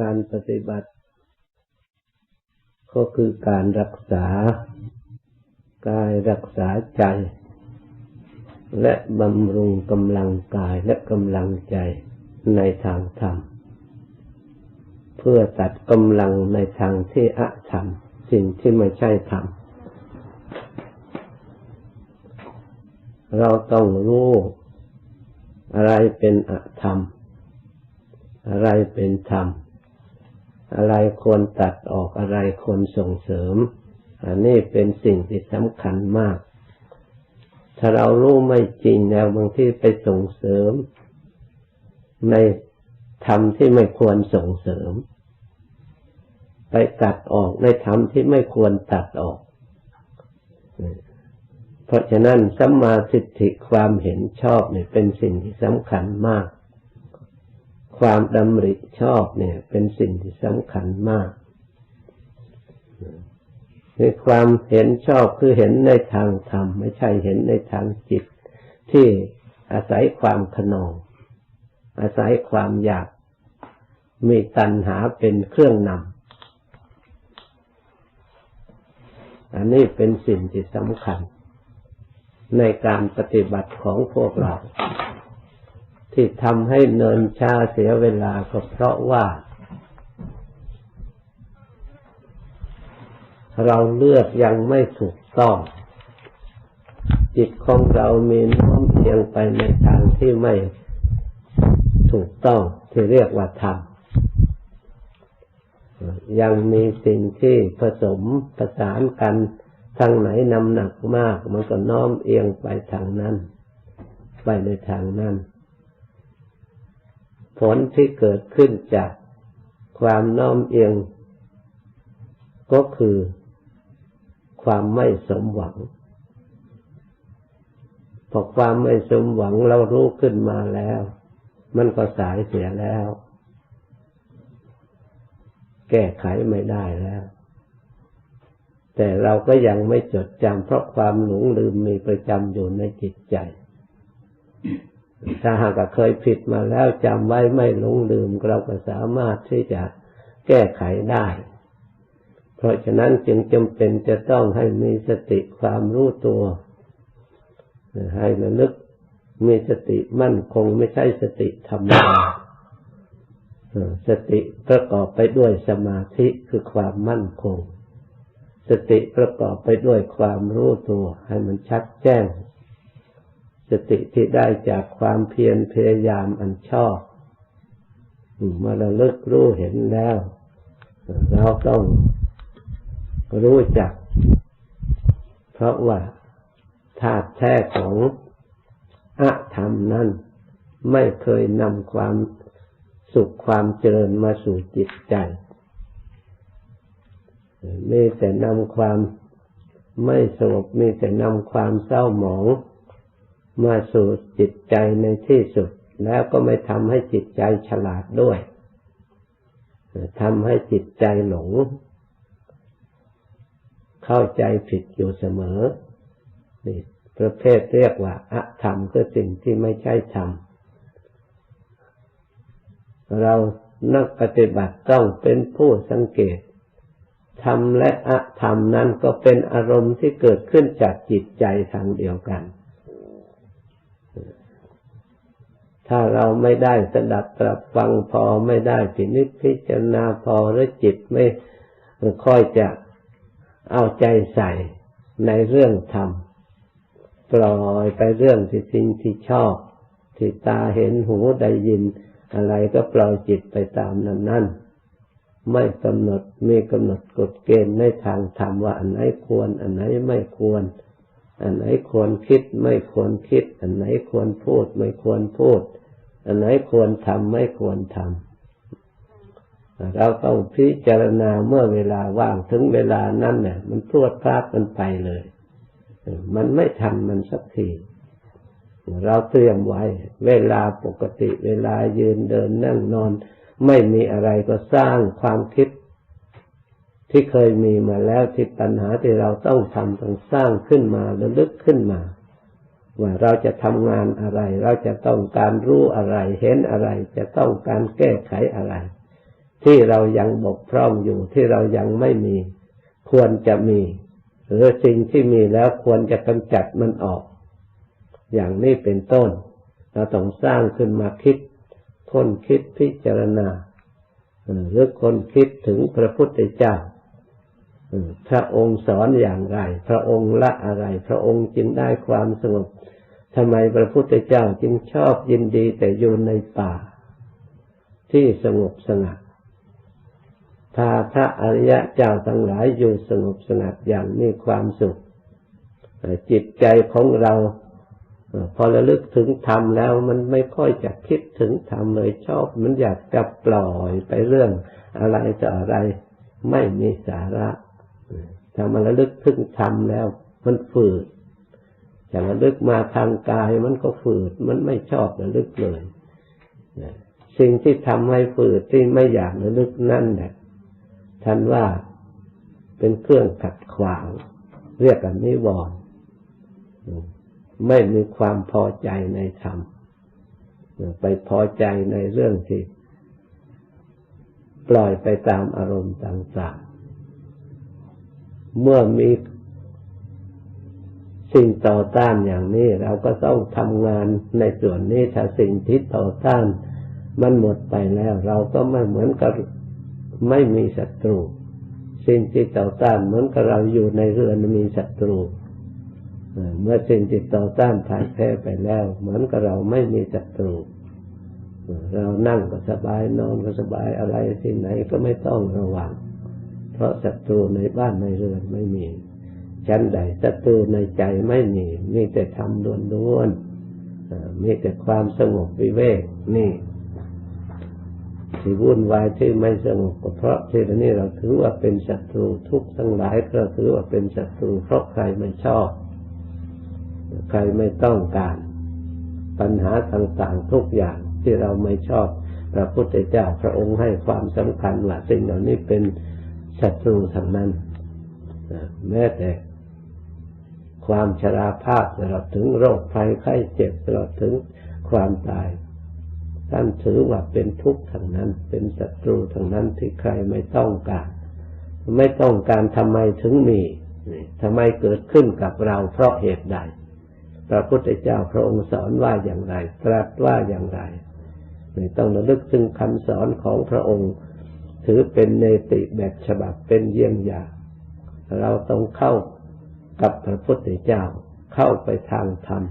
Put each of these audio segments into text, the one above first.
การปฏิบัติ ก็คือการรักษากายรักษาใจ และบำรุงกำลังกายและกำลังใจในทางธรรม เพื่อตัดกำลังในทางที่อะธรรม สิ่งที่ไม่ใช่ธรรม เราต้องรู้อะไรเป็นอะธรรม อะไรเป็นธรรม อะไรควรตัดออกอะไรควรส่งเสริม อันนี้เป็นสิ่งที่สำคัญมาก ถ้าเรารู้ไม่จริงแล้วบางที่ไปส่งเสริม ในธรรมที่ไม่ควรส่งเสริม ไปตัดออกในธรรมที่ไม่ควรตัดออก เพราะฉะนั้นสัมมาสิทธิความเห็นชอบเนี่ยเป็นสิ่งที่สำคัญมาก ความดำริชอบเนี่ย เป็นสิ่งที่สำคัญมากคือความเห็นชอบคือเห็นในทางธรรม ไม่ใช่เห็นในทางจิต ที่อาศัยความขนอง อาศัยความอยาก มีตัณหาเป็นเครื่องนำอันนี้เป็นสิ่งที่สำคัญ ในการปฏิบัติของพวกเรา ที่ทำให้เนินชาเสียเวลาก็เพราะว่า เราเลือกยังไม่ถูกต้อง จิตของเรามีน้อมเอียงไปในทางที่ไม่ถูกต้องที่เรียกว่าธรรมยังมีสิ่งที่ผสมประสานกันทางไหนนำหนักมาก มันก็น้อมเอียงไปทางนั้น ไปในทางนั้น ผลที่เกิดขึ้นจากความน้อมเอียง ก็คือความไม่สมหวัง พอความไม่สมหวังเรารู้ขึ้นมาแล้ว มันก็สายเสียแล้ว แก้ไขไม่ได้แล้ว แต่เราก็ยังไม่จดจำเพราะความหลงลืมมีประจำอยู่ในจิตใจ ถ้าหากเคยผิดมาแล้วจำไว้ไม่หลงลืมเราก็สามารถที่จะแก้ไขได้ เพราะฉะนั้นจึงจำเป็นจะต้องให้มีสติความรู้ตัว ให้ระลึกมีสติมั่นคงไม่ใช่สติธรรมดาสติประกอบไปด้วยสมาธิคือความมั่นคง สติประกอบไปด้วยความรู้ตัว ให้มันชัดแจ้ง สติที่ได้จากความเพียรพยายามอันชอบมาระลึกรู้เห็นแล้ว เราต้องรู้จัก เพราะว่าธาตุแท้ของอะธรรมนั้นไม่เคยนำความสุขความเจริญมาสู่จิตใจมีแต่นำความไม่สงบมีแต่นำความเศร้าหมอง มาสู่จิตใจในที่สุด แล้วก็ไม่ทำให้จิตใจฉลาดด้วยทำให้จิตใจหลง เข้าใจผิดอยู่เสมอนี่ประเภทเรียกว่าอะธรรมคือสิ่งที่ไม่ใช่ธรรม เรานักปฏิบัติต้องเป็นผู้สังเกตธรรมและอะธรรมนั้นก็เป็นอารมณ์ที่เกิดขึ้นจากจิตใจทางเดียวกัน ถ้าเราไม่ได้สดับตรับฟังพอไม่ได้พินิจพิจารณาพอหรือจิตไม่ค่อยจะเอาใจใส่ในเรื่องธรรมปล่อยไปเรื่องที่สิ่งที่ชอบ ที่ตาเห็นหูได้ยิน อะไรก็ปล่อยจิตไปตามนั้นนั่นไม่กำหนดมีกำหนดกฎเกณฑ์ในทางธรรมว่าอันไหนควร อันไหนไม่ควร อันไหนควรคิดไม่ควรคิด อันไหนควรพูดไม่ควรพูด อันไหนควรทำไม่ควรทำเราต้องพิจารณาเมื่อเวลาว่างถึงเวลานั้นเนี่ยมันพรวดพลาดมันไปเลย มันไม่ทันมันสักทีเราเตรียมไว้ เวลาปกติเวลายืนเดินนั่งนอน ไม่มีอะไรก็สร้างความคิด ที่เคยมีมาแล้วที่ปัญหาที่เราต้องทำต้องสร้างขึ้นมาระลึกขึ้นมา ว่าเราจะทำงานอะไร เราจะต้องการรู้อะไร เห็นอะไร จะต้องการแก้ไขอะไร ที่เรายังบกพร่องอยู่ที่เรายังไม่มี ควรจะมี หรือสิ่งที่มีแล้วควรจะกำจัดมันออก อย่างนี้เป็นต้น เราต้องสร้างขึ้นมาคิดคนคิดพิจารณาหรือคนคิดถึงพระพุทธเจ้า พระองค์สอนอย่างไร พระองค์ละอะไร พระองค์จึงได้ความสงบทำไมพระพุทธเจ้าจึงชอบยินดีแต่อยู่ในป่า ที่สงบสงัดพาพระอริยะเจ้าทั้งหลายอยู่สงบสงัดอย่างมีความสุข จิตใจของเรา พอระลึกถึงธรรมแล้วมันไม่ค่อยจะคิดถึงธรรมเลยชอบ มันอยากจะปล่อยไปเรื่องอะไรต่ออะไร ไม่มีสาระ ถ้ามันระลึกถึงธรรมแล้ว มันฝืดจะระลึกมาทางกายมันก็ฝืด มันไม่ชอบระลึกเลยสิ่งที่ทำให้ฝืดที่ไม่อยากระลึกนั่นแหละท่านว่าเป็นเครื่องขัดขวาง เรียกกันนิวรณ์ไม่มีความพอใจในธรรมไปพอใจในเรื่องที่ปล่อยไปตามอารมณ์ต่างๆ เมื่อมีสิ่งต่อต้านอย่างนี้ เราก็ต้องทำงานในส่วนนี้ถ้าสิ่งที่ต่อต้าน มันหมดไปแล้ว เราก็ไม่เหมือนกับไม่มีศัตรู สิ่งที่ต่อต้านเหมือนกับเราอยู่ในเรือนมีศัตรูเมื่อสิ่งที่ต่อต้านถ่ายแพ้ไปแล้ว เหมือนกับเราไม่มีศัตรูเรานั่งก็สบายนอนก็สบายอะไรที่ไหนก็ไม่ต้องระวัง เพราะศัตรูในบ้านในเรือนไม่มีชั้นใดศัตรูในใจไม่มี มีแต่ทำล้วนๆมีแต่ความสงบวิเวกนี่ที่วุ่นวายที่ไม่สงบก็เพราะที่นี้เราถือว่าเป็นศัตรูทุกทั้งหลายก็ถือว่าเป็นศัตรูเพราะใครไม่ชอบ ใครไม่ต้องการ ปัญหาต่างๆทุกอย่างที่เราไม่ชอบ พระพุทธเจ้าพระองค์ให้ความสำคัญว่าสิ่งเหล่านี้เป็น ศัตรูทั้งนั้นแม้แต่ความชราภาพตลอดถึงโรคภัยไข้เจ็บตลอดถึงความตาย ท่านถือว่าเป็นทุกข์ทั้งนั้น เป็นศัตรูทั้งนั้นที่ใครไม่ต้องการ ไม่ต้องการทำไมถึงมีทำไมเกิดขึ้นกับเราเพราะเหตุใด พระพุทธเจ้าพระองค์สอนว่าอย่างไร ตรัสว่าอย่างไรไม่ต้องระลึกถึงคำสอนของพระองค์ ถือเป็นเนติแบบฉบับเป็นเยี่ยงอย่างเราต้องเข้ากับพระพุทธเจ้า เข้าไปทางธรรม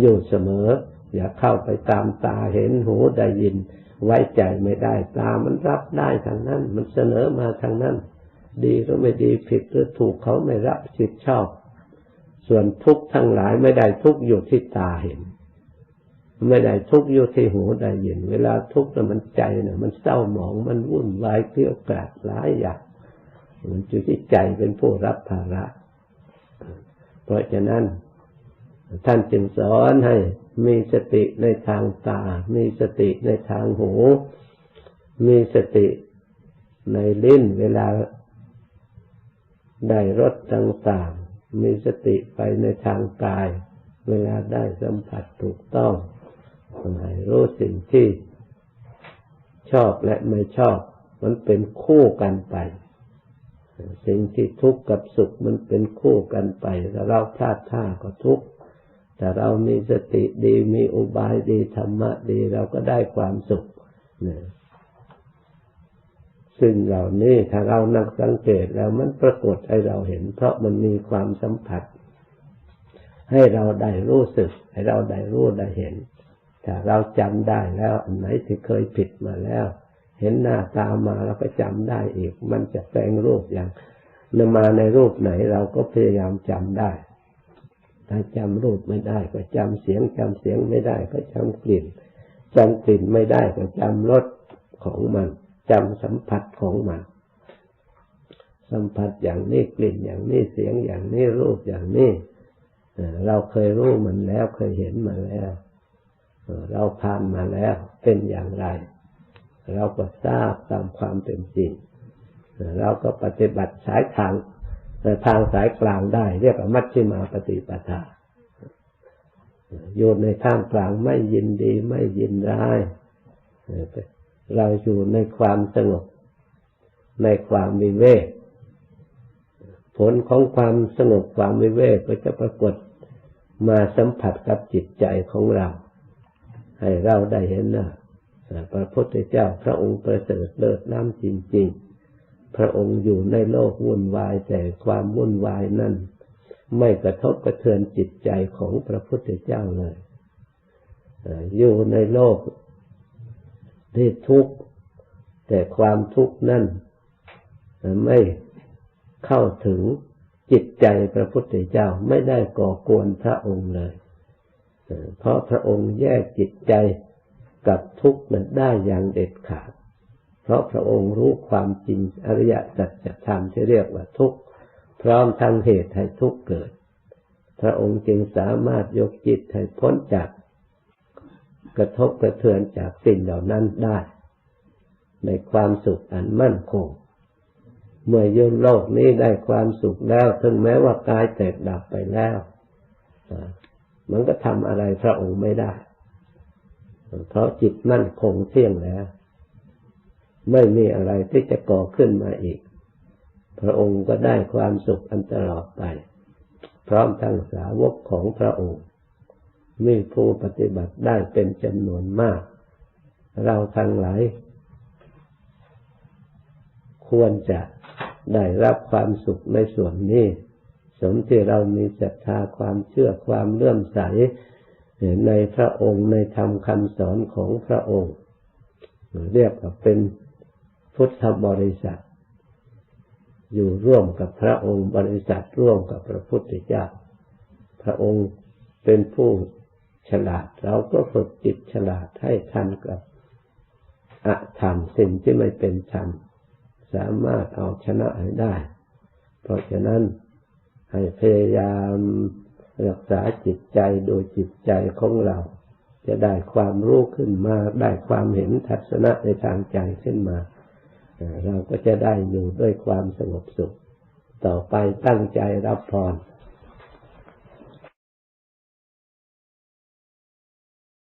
อยู่เสมอ อย่าเข้าไปตามตาเห็นหูได้ยิน ไว้ใจไม่ได้ตามันรับได้ทางนั้น มันเสนอมาทางนั้น ดีหรือไม่ดีผิดหรือถูกเขาไม่รับผิดชอบ ส่วนทุกข์ทั้งหลายไม่ได้ทุกข์อยู่ที่ตาเห็น ไม่ได้ทุกอยู่ที่หูได้ยิน เวลาทุกข์แล้วมันใจเนี่ยมันเศร้าหมองมันวุ่นวายเกลี้ยกล่อมหลายอย่างมันอยู่ที่ใจเป็นผู้รับภาระ เพราะฉะนั้น ท่านจึงสอนให้มีสติในทางตา มีสติในทางหู มีสติในลิ้นเวลาได้รสต่างๆ มีสติไปในทางกาย เวลาได้สัมผัสถูกต้อง ให้รู้สิ่งที่ชอบและไม่ชอบ มันเป็นคู่กันไป สิ่งที่ทุกข์กับสุขมันเป็นคู่กันไปถ้าเราพลาดท่าก็ทุกข์ถ้าเรามีสติดีมีอุบายดีธรรมะดีเราก็ได้ความสุขนะซึ่งเหล่านี้ถ้าเรานักสังเกตแล้วมันปรากฏให้เราเห็น เพราะมันมีความสัมผัส ให้เราได้รู้สึก ให้เราได้รู้ได้เห็น เราจำได้แล้วอันไหนที่เคยผิดมาแล้ว เห็นหน้าตามาเราก็จำได้อีก มันจะแปลงรูปอย่างนมาในรูปไหนเราก็พยายามจำได้ถ้าจำรูปไม่ได้ ก็จำเสียงจำเสียงไม่ได้ ก็จำกลิ่นจำกลิ่นไม่ได้ก็จำรสของมันจำสัมผัสของมัน สัมผัสอย่างนี้กลิ่นอย่างนี้เสียงอย่างนี้รูปอย่างนี้เราเคยรู้มันแล้วเคยเห็นมาแล้ว เราผ่านมาแล้วเป็นอย่างไร เราก็ทราบตามความเป็นจริงเราก็ปฏิบัติสายทางทางสายกลางได้ เรียกว่ามัชฌิมาปฏิปทาอยู่ในทางกลางไม่ยินดีไม่ยินร้ายเราอยู่ในความสงบ ในความวิเวกผลของความสงบความวิเวกก็จะปรากฏมาสัมผัสกับจิตใจของเรา ให้เราได้เห็นนะพระพุทธเจ้าพระองค์ประเสริฐเลิศล้ำจริง ๆ พระองค์อยู่ในโลกวุ่นวายแต่ความวุ่นวายนั้นไม่กระทบกระเทือนจิตใจของพระพุทธเจ้าเลยอยู่ในโลกที่ทุกข์แต่ความทุกข์นั้นไม่เข้าถึงจิตใจพระพุทธเจ้าไม่ได้ก่อกวนพระองค์เลย เพราะพระองค์แยกจิตใจกับทุกข์นั้นได้อย่างเด็ดขาด เพราะพระองค์รู้ความจริงอริยสัจธรรมที่เรียกว่าทุกข์พร้อมทั้งเหตุให้ทุกข์เกิด พระองค์จึงสามารถยกจิตให้พ้นจากกระทบกระเทือนจากสิ่งเหล่านั้นได้ ในความสุขอันมั่นคง เมื่อยืนโลกนี้ได้ความสุขแล้ว ถึงแม้ว่ากายแตกดับไปแล้ว มันก็ทำอะไรพระองค์ไม่ได้ เพราะจิตมั่นคงเที่ยงแล้ว ไม่มีอะไรที่จะก่อขึ้นมาอีก พระองค์ก็ได้ความสุขอันตลอดไป พร้อมทั้งสาวกของพระองค์ มีผู้ปฏิบัติได้เป็นจำนวนมาก เราทั้งหลายควรจะได้รับความสุขในส่วนนี้ สมที่เรามีศรัทธาความเชื่อความเลื่อมใสในพระองค์ในธรรมคำสอนของพระองค์ เรียกว่าเป็นพุทธบริษัท อยู่ร่วมกับพระองค์บริษัทร่วมกับพระพุทธเจ้า พระองค์เป็นผู้ฉลาดเราก็ฝึกจิตฉลาดให้ทันกับอธรรมสิ่งที่ไม่เป็นธรรมสามารถเอาชนะให้ได้ เพราะฉะนั้น ให้พยายามรักษาจิตใจโดยจิตใจของเรา จะได้ความรู้ขึ้นมา ได้ความเห็นทัศนะในทางใจขึ้นมา เราก็จะได้อยู่ด้วยความสงบสุข ต่อไปตั้งใจรับพร